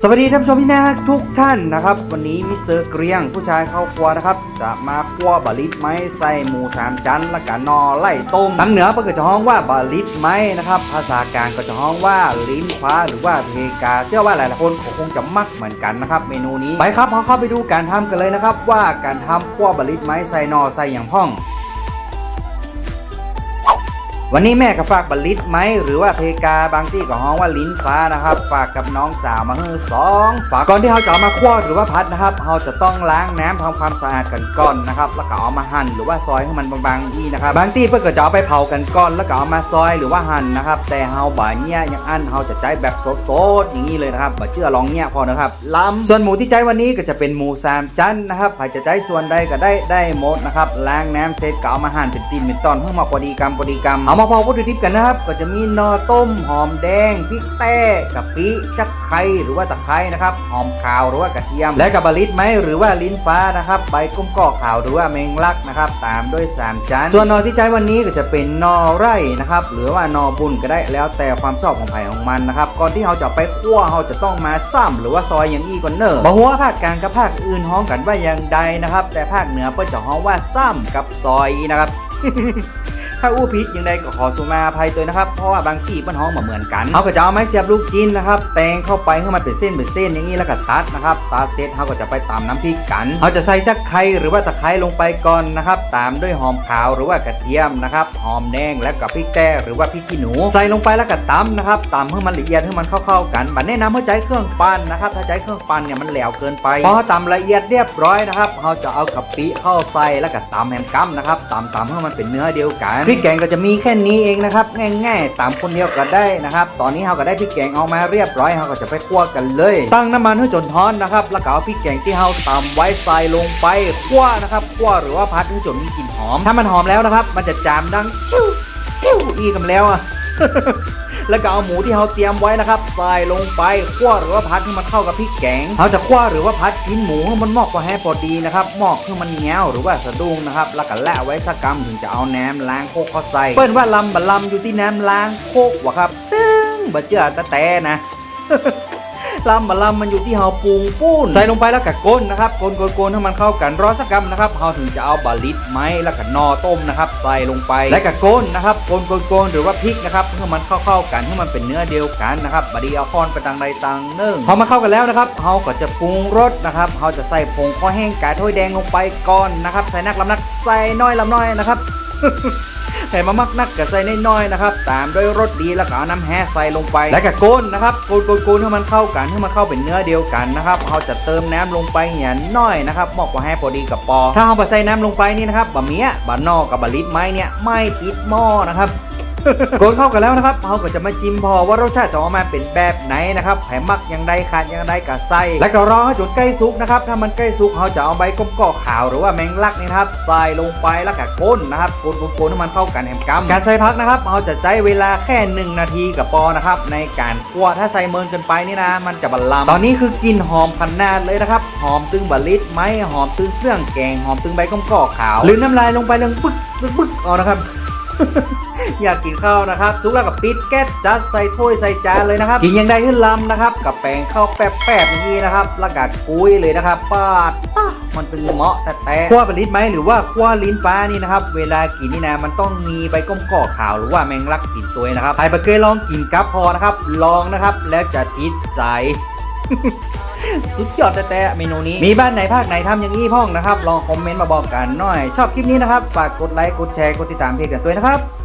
สวัสดีท่านผู้ชมที่น่ารักทุกท่านนะครับ วันนี้มิสเตอร์เกรียงผู้ชายเข้าครัวนะครับ จะมาคั่วบาลิตไม้ใส่หมูสามชั้นและกันนอไล่ต้มทางเหนือเปิดก็จะฮ้องว่าบาลิตไม้นะครับ ภาษากลางก็จะฮ้องว่าลิ้นฟ้าหรือว่าเพกาเชื่อว่าหลายๆคนคงจะมักเหมือนกันนะครับ เมนูนี้ไปครับเราเข้าไปดูการทำกันเลยนะครับ ว่าการทำคั่วบาลิตไม้ใส่นอใส่อย่างพ่อง วันนี้แม่ก็ฝากบัลลิตไหมหรือว่าเพกาบางที่ก็ฮ้องว่าลิ้นฟ้านะครับ ฝากกับน้องสาวมาเฮือสองฝากก่อนที่เราจะเอามาคั่วหรือว่าพัดนะครับเราจะต้องล้างน้ำทำความสะอาดกันก่อนนะครับแล้วก็เอามาหั่นหรือว่าซอยให้มันบางๆนี่นะครับบางที่เพื่อก็จะเอาไปเผากันก่อนแล้วก็เอามาซอยหรือว่าหั่นนะครับ แต่เฮาบ่าเนี่ยอย่างอันเฮาจะใจแบบสดๆอย่างนี้เลยนะครับบ่เชื่อลองเนี่ยพอนะครับล้ำส่วนหมูที่ใจวันนี้ก็จะเป็นหมูสามชั้นนะครับใครจะใจส่วนใดก็ได้ได้หมดนะครับล้างน้ำเสร็จก็เอามาหั่นเป็นตีนเป็นตอนเพื่อมาพอดีกรรมพอดีกรรมเอามาพอวัตถุดิบกันนะครับ ก็จะมีนอต้มหอมแดงพริกแต้กะปิจักไครหรือว่าตะไคร้นะครับหอมขาวหรือว่ากระเทียม และกับบะลิตไหมหรือว่าลิ้นฟ้านะครับใบกุ้มกอกขาวหรือว่าแมงลักนะครับ ตามด้วยสามจานส่วนนอที่ใช้วันนี้ก็จะเป็นนอไร่นะครับหรือว่านอบุญก็ได้แล้วแต่ความชอบของไผ่ของมันนะครับก่อนที่เราจะไปคั่วเราจะต้องมาซ้ำหรือว่าซอยอย่างอี้ก่อนเนอะบอกว่าภาคกลางกับภาคอื่นฮ้องกันว่าอย่างใดนะครับ แต่ภาคเหนือเพิ่นจะฮ้องว่าซ้ำกับซอยนะครับ ถ้าอู้ผิดยังไงก็ขอสุมาอภัยตัวนะครับ เพราะว่าบางที่มันห้องมาเหมือนกันเขาก็จะเอาไม้เสียบลูกจิ้นนะครับ แตงเข้าไปให้มันเป็นเส้นเป็นเส้นอย่างนี้แล้วก็ตัดนะครับ ตัดเสร็จเขาก็จะไปตำน้ำพริกกันเขาจะใส่จักไครหรือว่าตะไคร้ลงไปก่อนนะครับ ตามด้วยหอมขาวหรือว่ากระเทียมนะครับ หอมแดงและกับพริกแต้หรือว่าพริกขี้หนู ใส่ลงไปแล้วก็ตำนะครับตำให้มันละเอียดให้มันเข้าๆกันบัดแนะนำให้ใจเครื่องปั้นนะครับ ถ้าใจเครื่องปั้นเนี่ยมันแหลวเกินไปพอตำละเอียดเรียบร้อยนะครับเราจะเอากะปิเข้าใส่แล้วก็ตำแฮมกัมนะครับตำตำให้มันเป็นเนื้อเดียวกันริกแกงก็จะมีแค่นี้เองนะครับ ง่ายๆตามคนเดียวก็ได้นะครับ ตอนนี้เราก็ได้พริกแกงออกมาเรียบร้อยเราก็จะไปคั่วกันเลย ตั้งน้ำมันให้จนท้อนนะครับ แล้วก็เอาพริกแกงที่เราตำไว้ใส่ลงไปคั่วนะครับคั่วหรือว่าพัดให้จนมีกลิ่นหอม ถ้ามันหอมแล้วนะครับ มันจะจามดังชิวชิวอีกำแล้วอะ แล้วก็เอาหมูที่เราเตรียมไว้นะครับใส่ลงไปคั่วหรือว่าพัดให้มันเข้ากับพริกแกงเราจะคั่วหรือว่าพัดกินหมูให้มันมอกพอให้พอดีนะครับมอกให้มันเงี้ยวหรือว่าสะดุ้งนะครับแล้วก็แล่ไว้สักกำถึงจะเอาน้ำล้างโคกเข้าใส่เปิ้นว่าลำบะลำอยู่ที่น้ำล้างโคกวะครับตึ้งบะเจือตะแต่นะ ลำบะลำมันอยู่ที่เฮาปรุงปูนใส่ลงไปแล้วก็ก้นนะครับก้นก้นก้นให้มันเข้ากันรอสักกำนะครับเฮาถึงจะเอาบะลิตไม้แล้วก็นอต้มนะครับ ใส่ลงไปและก็ก้นนะครับก้นก้นก้นหรือว่าพริกนะครับให้มันเข้าเข้ากันให้มันเป็นเนื้อเดียวกันนะครับบดีเอาค้อนไปตังใดตังหนึ่งพอมาเข้ากันแล้วนะครับเฮาก็จะปรุงรสนะครับเฮาจะใส่ผงข้อแห้งกาถ้วยแดงลงไปก่อนนะครับ ใส่นักลำนักใส่น้อยลำน้อยนะครับ ใส่มามักนักก็ใส่น้อยๆนะครับตามด้วยรสดีแล้วก็เอาน้ำแหใส่ลงไป แล้วก็โกนนะครับโกนโกนโกนให้มันเข้ากันให้มันเข้าเป็นเนื้อเดียวกันนะครับเราจะเติมน้ำลงไปเนี่ยน้อยนะครับบอกว่าให้พอดีกับปอ ถ้าเราไปใส่น้ำลงไปนี่นะครับบะเมียบะนอกกับบะลิดไม้เนี่ยไม่ติดหม้อนะครับ กนเข้ากันแล้วนะครับเราก็จะมาจิ้มพอว่ารสชาติจะออกมาเป็นแบบไหนนะครับแผมักย่างใดขาดย่างใดกับไส้ แล้วก็รอให้จนใกล้สุกนะครับ ถ้ามันใกล้สุกเราจะเอาใบก้มกอกขาวหรือว่าแมงลักนี่นะครับใส่ลงไปแล้วก็ก้นนะครับโกนๆๆให้มันเข้ากันแหมกำการใส่พักนะครับเราจะใช้เวลาแค่หนึ่งนาทีกับปอนะครับในการคั่วถ้าใส่เมินเกินไปนี่นะ มันจะบรรลำตอนนี้คือกลิ่นหอมขนนาดเลยนะครับหอมตึงบะลิดไหมหอมตึงเครื่องแกงหอมตึงใบก้มกอกขาวหรือน้ำลายลงไปเรื่องปึ๊กปึ๊กปึ๊กเอานะครับ อยากกินข้าวนะครับซุกแล้วกับปิดแก๊สจัดใส่ถ้วยใส่จานเลยนะครับกินยังได้ขึ้นลำนะครับ กับแป้งข้าวแป๊บๆอย่างนี้นะครับแล้วก็กุ้ยเลยนะครับปาดอะมันตึงเหมาะแต่แต่ขั้วเป็นลิ้นไหมหรือว่าขั้วลิ้นฟ้านี่นะครับเวลากินนี่นะมันต้องมีใบก้มก่อขาวหรือว่าแมงลักกินตัวนะครับใครไม่เคยลองกินกับพอนะครับ ลองนะครับแล้วจะติดใจสุดยอดแต่แต่เมนูนี้ มีบ้านไหนภาคไหนทำอย่างนี้พ่องนะครับ ลองคอมเมนต์มาบอกกันหน่อย ชอบคลิปนี้นะครับ ฝากกดไลค์ กดแชร์ กดติดตามเพจกันด้วยนะครับ